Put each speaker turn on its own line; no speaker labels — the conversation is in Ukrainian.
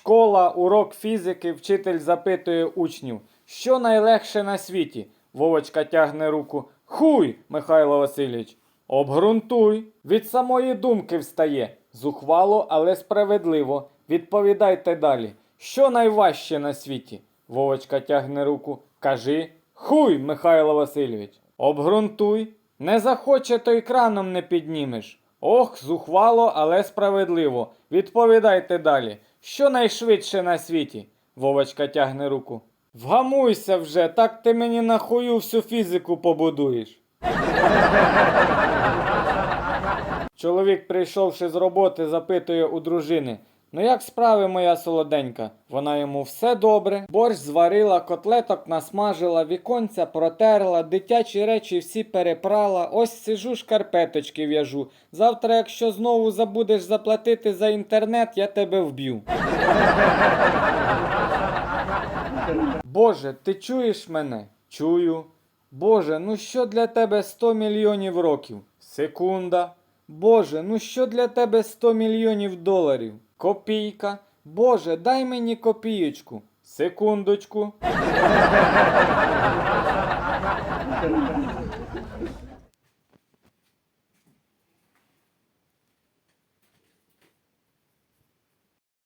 Школа, урок фізики, вчитель запитує учнів, що найлегше на світі. Вовочка тягне руку. Хуй, Михайло Васильович. Обґрунтуй. Від самої думки встає. Зухвало, але справедливо. Відповідайте далі. Що найважче на світі? Вовочка тягне руку. Кажи. Хуй, Михайло Васильович. Обґрунтуй. Не захоче, то й краном не піднімеш. Ох, зухвало, але справедливо. Відповідайте далі. Що найшвидше на світі? Вовочка тягне руку. Вгамуйся вже, так ти мені на хую всю фізику побудуєш. Чоловік, прийшовши з роботи, запитує у дружини: Ну як справи, моя солоденька? Вона йому все добре. Борщ зварила, котлеток насмажила, віконця протерла, дитячі речі всі перепрала. Ось сижу, шкарпеточки в'яжу. Завтра, якщо знову забудеш заплатити за інтернет, я тебе вб'ю. Боже, ти чуєш мене? Чую. Боже, ну що для тебе 100 мільйонів років? Секунда. Боже, ну що для тебе 100 мільйонів доларів? Копійка. Боже, дай мені копієчку. Секундочку.